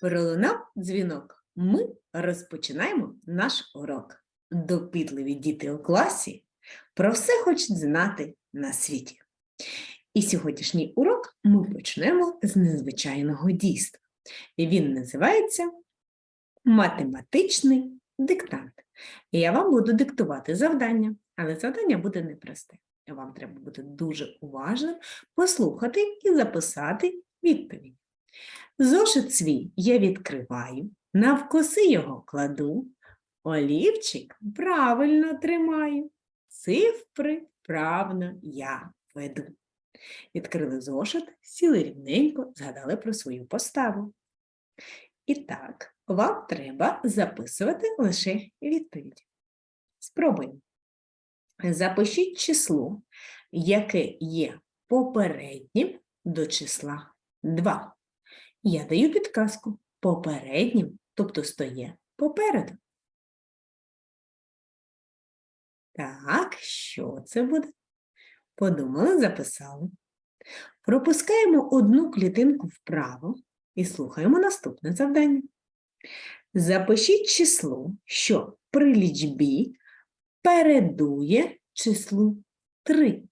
Пролунав дзвінок. Ми розпочинаємо наш урок. Допитливі діти у класі про все хочуть знати на світі. І сьогоднішній урок ми почнемо з незвичайного дійства. Він називається математичний диктант. Я вам буду диктувати завдання, але завдання буде непросте. Вам треба бути дуже уважним, послухати і записати відповідь. Зошит свій я відкриваю, навкоси його кладу, олівчик правильно тримаю, цифри правно я веду. Відкрили зошит, сіли рівненько, згадали про свою поставу. І так, вам треба записувати лише відповідь. Спробуємо. Запишіть число, яке є попереднім до числа 2. Я даю підказку попереднім, тобто стоє попереду. Так, що це буде? Подумали, записали. Пропускаємо одну клітинку вправо і слухаємо наступне завдання. Запишіть число, що при лічбі передує числу 3,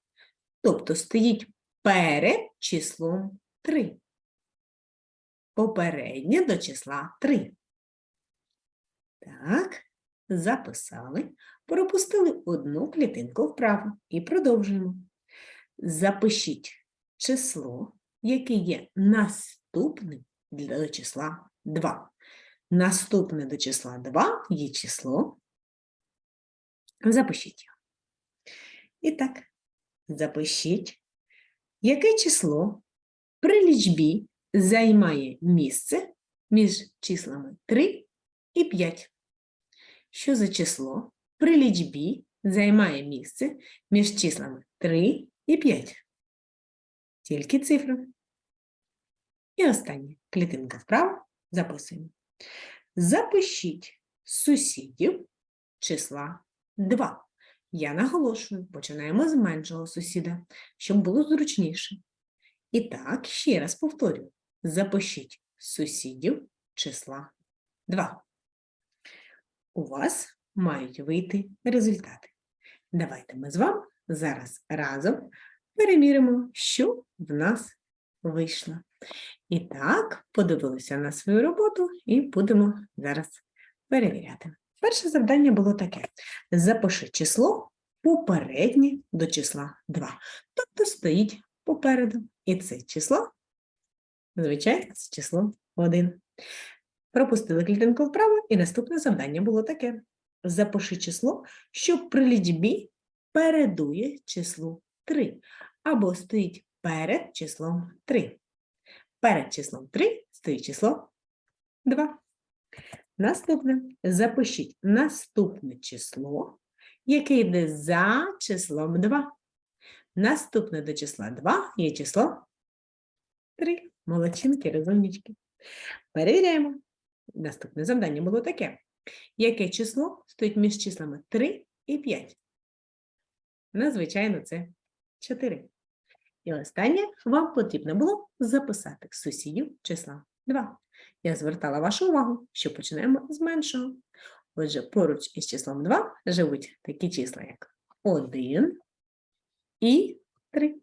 тобто стоїть перед числом 3 попереднє до числа 3. Так, записали, пропустили одну клітинку вправо і продовжуємо. Запишіть число, яке є наступним до числа 2. Наступне до числа 2 є число. Запишіть його. І так, запишіть, яке число при лічбі займає місце між числами 3 і 5. Що за число при лічбі займає місце між числами 3 і 5? Тільки цифри. І останнє клітинка вправо записуємо. Запишіть сусідів числа 2. Я наголошую, починаємо з меншого сусіда, щоб було зручніше. І так, ще раз повторюю. Запишіть сусідів числа 2. У вас мають вийти результати. Давайте ми з вами зараз разом переміримо, що в нас вийшло. І так, подивилися на свою роботу і будемо зараз перевіряти. Перше завдання було таке: запиши число попереднє до числа 2. Тобто стоїть попереду. І це число Звичайно, це число 1. Пропустили клітинку вправо, і наступне завдання було таке. Запиши число, що при лічбі передує числу 3, або стоїть перед числом 3. Перед числом 3 стоїть число 2. Наступне. Запишіть наступне число, яке йде за числом 2. Наступне до числа 2 є число 3. Молодчинки, розумнички. Перевіряємо. Наступне завдання було таке. Яке число стоїть між числами 3 і 5? Ну, звичайно, це 4. І останнє вам потрібно було записати сусідів числа 2. Я звертала вашу увагу, що починаємо з меншого. Отже, поруч із числом 2 живуть такі числа, як 1 і 3.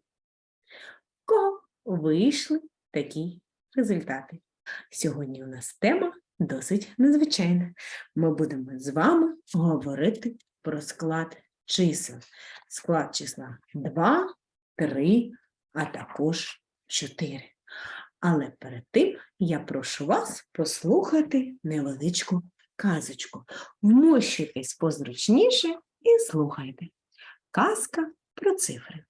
Кого вийшли такі результати. Сьогодні у нас тема досить незвичайна. Ми будемо з вами говорити про склад чисел. Склад числа 2, 3, а також 4. Але перед тим я прошу вас послухати невеличку казочку. Вмощуйтесь позручніше і слухайте. Казка про цифри.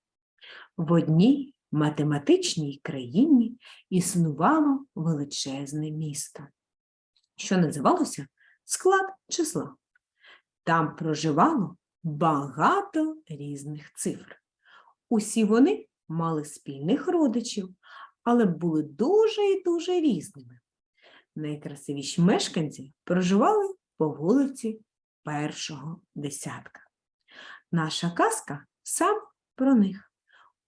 В одній математичній країні існувало величезне місто, що називалося склад числа. Там проживало багато різних цифр. Усі вони мали спільних родичів, але були дуже і дуже різними. Найкрасивіші мешканці проживали по вулиці першого десятка. Наша казка сам про них.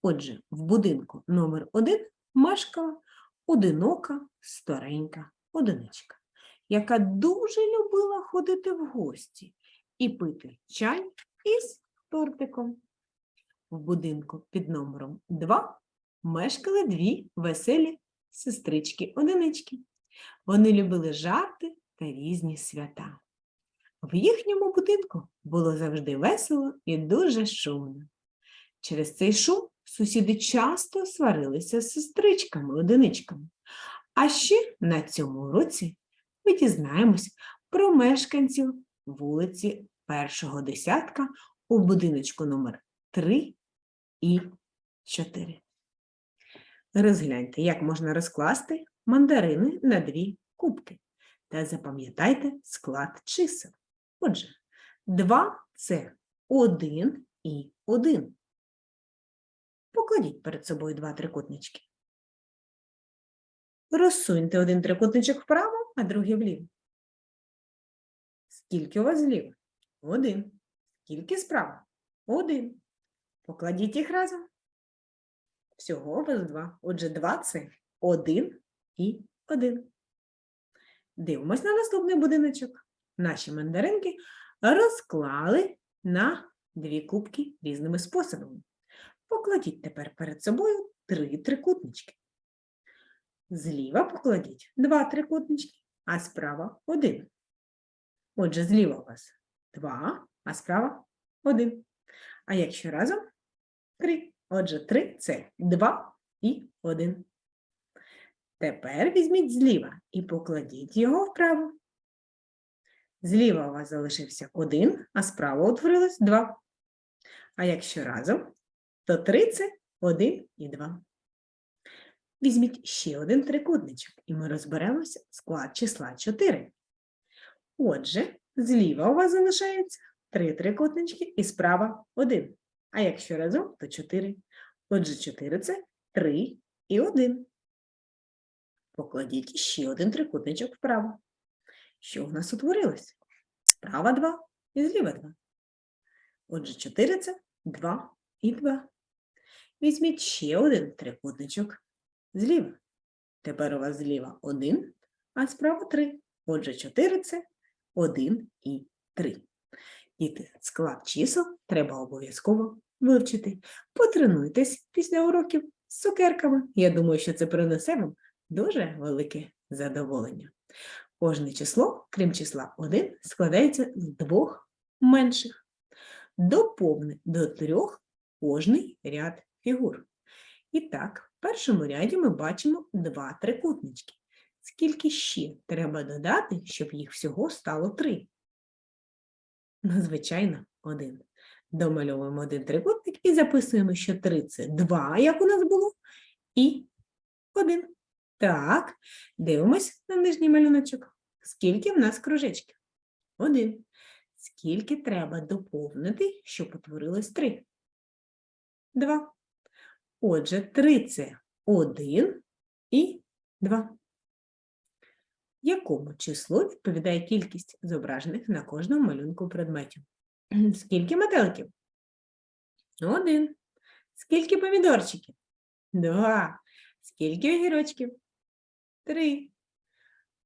Отже, в будинку номер 1 мешкала одинока старенька одиничка, яка дуже любила ходити в гості і пити чай із тортиком. В будинку під номером 2 мешкали дві веселі сестрички-одинички. Вони любили жарти та різні свята. В їхньому будинку було завжди весело і дуже шумно. Через цей шум сусіди часто сварилися з сестричками-одиничками. А ще на цьому уроці ми дізнаємось про мешканців вулиці першого десятка у будиночку номер 3 і 4. Розгляньте, як можна розкласти мандарини на дві кубки. Та запам'ятайте склад чисел. Отже, 2 – це 1 і 1. Покладіть перед собою два трикутнички. Розсуньте один трикутничок вправо, а другий вліво. Скільки у вас зліва? Один. Скільки справа? Один. Покладіть їх разом. Всього у вас два. Отже, два це один і один. Дивимось на наступний будиночок. Наші мандаринки розклали на дві кубки різними способами. Покладіть тепер перед собою три трикутнички. Зліва покладіть два трикутнички, а справа один. Отже, зліва у вас два, а справа один. А якщо разом три. Отже, три це два і один. Тепер візьміть зліва і покладіть його вправо. Зліва у вас залишився один, а справа утворилось два. А якщо разом, то три це один і два. Візьміть ще один трикутничок, і ми розберемося склад числа 4. Отже, зліва у вас залишається три трикутнички і справа один. А якщо разом, то 4. Отже, 4 це 3 і 1. Покладіть ще один трикутничок вправо. Що в нас утворилось? Справа 2 і зліва 2. Отже, 4 це 2 і 2. Візьміть ще один трикутничок зліва. Тепер у вас зліва 1, а справа 3. Отже, 4 це 1 і 3. Діти, склад чисел треба обов'язково вивчити. Потренуйтесь після уроків з цукерками. Я думаю, що це принесе вам дуже велике задоволення. Кожне число, крім числа 1, складається з двох менших. Доповни до трьох кожний ряд фігур. І так, в першому ряді ми бачимо два трикутнички. Скільки ще треба додати, щоб їх всього стало три? Ну, звичайно, один. Домальовуємо один трикутник і записуємо, що 3 це 2, як у нас було, і 1. Так, дивимось на нижній малюночок. Скільки в нас кружечків? Один. Скільки треба доповнити, щоб утворилось 3? 2. Отже, 3 це 1 і 2. Якому числу відповідає кількість зображених на кожному малюнку предметів? Скільки метеликів? Один. Скільки помідорчиків? Два. Скільки огірочків? Три.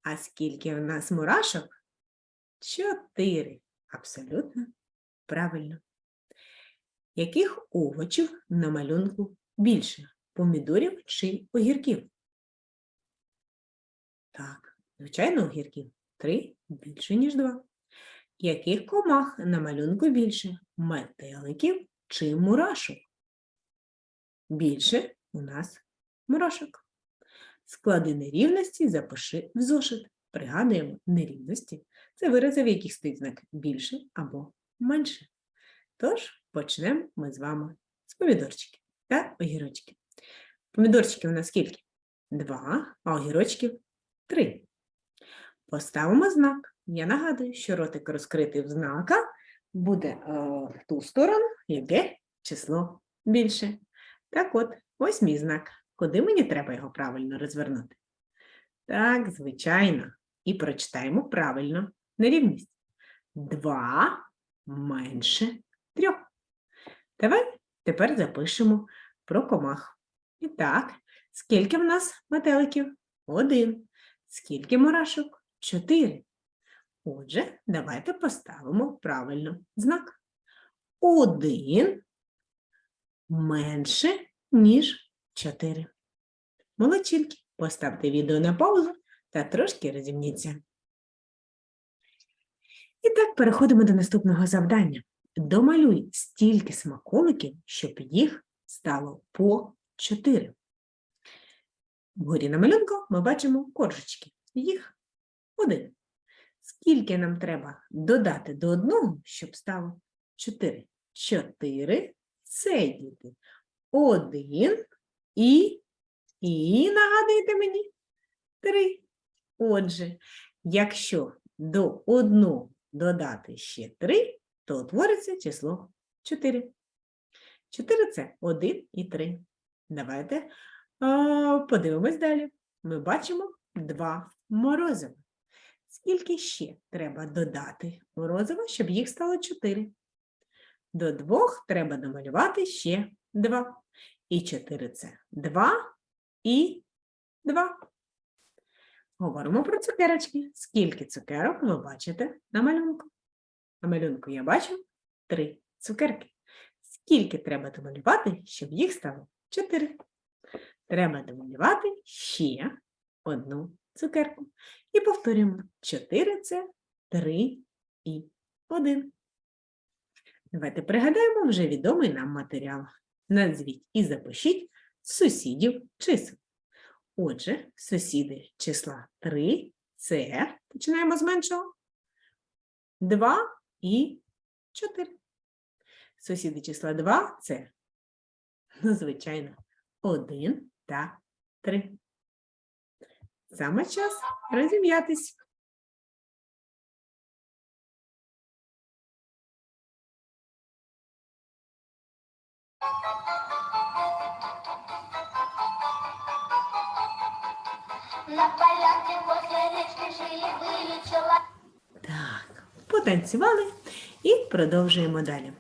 А скільки в нас мурашок? Чотири. Абсолютно правильно. Яких овочів на малюнку більше? Помідорів чи огірків? Так, звичайно, огірків. Три більше, ніж два. Яких комах на малюнку більше? Метеликів чи мурашок? Більше у нас мурашок. Склади нерівності запиши в зошит. Пригадуємо нерівності. Це вирази, в яких стоїть знак більше або менше. Тож почнемо ми з вами з помідорчиків та огірочків. Помідорчиків у нас скільки? Два, а огірочків три. Поставимо знак. Я нагадую, що ротик розкритий в знака буде е, в ту сторону, яке число більше. Так от, ось мій знак. Куди мені треба його правильно розвернути? Так, звичайно. І прочитаємо правильно нерівність. Два менше трьох. Давай тепер запишемо про комах. І так, скільки в нас метеликів? Один. Скільки мурашок? Чотири. Отже, давайте поставимо правильно знак. Один менше, ніж чотири. Молодчинки, поставте відео на паузу та трошки розімніться. І так, переходимо до наступного завдання. Домалюй стільки смаколиків, щоб їх стало по 4. Вгорі на малюнку ми бачимо коржечки. Їх один. Скільки нам треба додати до одного, щоб стало 4? 4 це діти. Один і, і нагадуйте мені, 3. Отже, якщо до одного додати ще 3, то утвориться число 4. 4 це 1 і 3. Давайте подивимось далі. Ми бачимо 2 морозива. Скільки ще треба додати морозива, щоб їх стало 4? До 2 треба намалювати ще 2. І 4 це 2 і 2. Говоримо про цукерочки. Скільки цукерок ви бачите на малюнку? На малюнку я бачу три цукерки. Скільки треба домалювати, щоб їх стало чотири? Треба домалювати ще одну цукерку. І повторюємо: 4 це 3 і 1. Давайте пригадаємо вже відомий нам матеріал. Назвіть і запишіть сусідів чисел. Отже, сусіди числа 3 це, починаємо з меншого, 2 і 4. Сусіди числа 2 це, ну, звичайно, 1 та 3. Саме час розім'ятись. На полянке возле речки жили-были человек. Потанцювали і продовжуємо далі.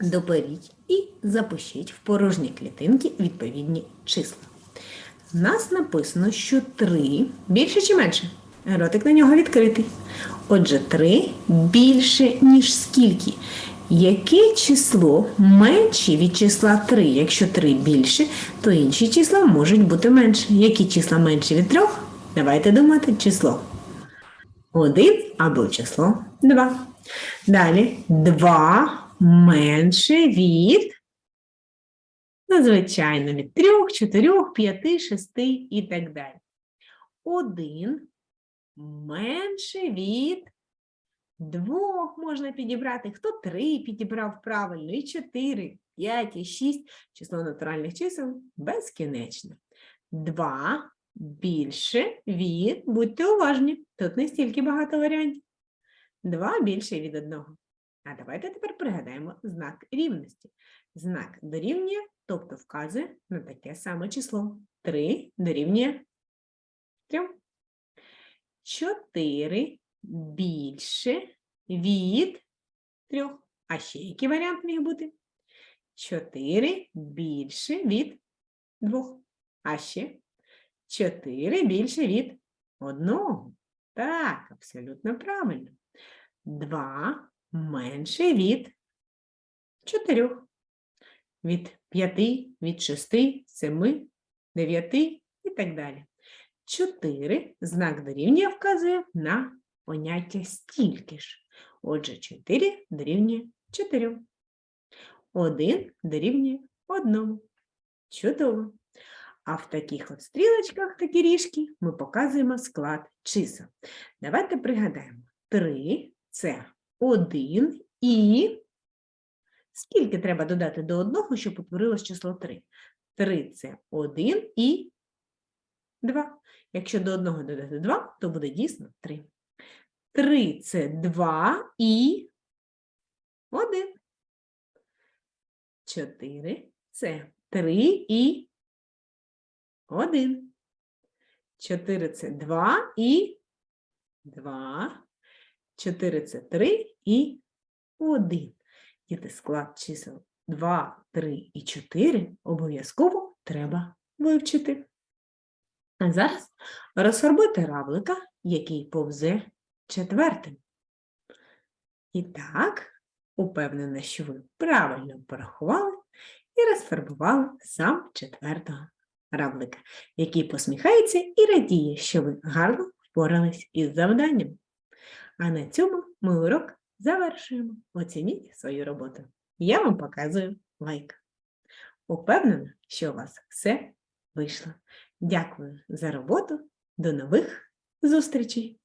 Доперіть і запишіть в порожні клітинки відповідні числа. У нас написано, що 3 більше чи менше? Ротик на нього відкритий. Отже, 3 більше, ніж скільки? Яке число менше від числа 3? Якщо 3 більше, то інші числа можуть бути менше. Які числа менше від 3? Давайте думати число. 1 або число 2. Далі 2 менше від, звичайно, від 3, 4, 5, 6 і так далі. 1 менше від 2 можна підібрати. Хто 3 підібрав правильно, і 4, 5, і 6. Число натуральних чисел безкінечне. 2 більше від, будьте уважні, тут не стільки багато варіантів. 2 більше від 1. А давайте тепер пригадаємо знак рівності. Знак дорівнює, тобто вказує на таке саме число. 3 дорівнює 3. 4 більше від 3. А ще який варіант міг бути? 4 більше від 2. А ще 4 більше від 1. Так, абсолютно правильно. 2 менше від 4. Від 5, від 6, 7, 9 і так далі. 4 знак дорівнює вказує на поняття стільки ж. Отже, 4 дорівнює 4. 1 дорівнює 1. Чудово. А в таких от стрілочках, такі ріжки, ми показуємо склад чисел. Давайте пригадаємо. 3 це 1 і скільки треба додати до одного, щоб утворилось число 3? 3 це 1 і 2. Якщо до одного додати 2, то буде дійсно 3. 3 це 2 і 1. 4 це 3 і 1. 4 це 2 і 2. 4 це 3 і 1. Діти склад чисел 2, 3 і 4 обов'язково треба вивчити. А зараз розфарбуйте равлика, який повзе четвертим. І так, упевнена, що ви правильно порахували і розфарбували сам четвертого равлика, який посміхається і радіє, що ви гарно впорались із завданням. А на цьому ми урок завершуємо. Оцініть свою роботу. Я вам показую лайк. Упевнена, що у вас все вийшло. Дякую за роботу. До нових зустрічей!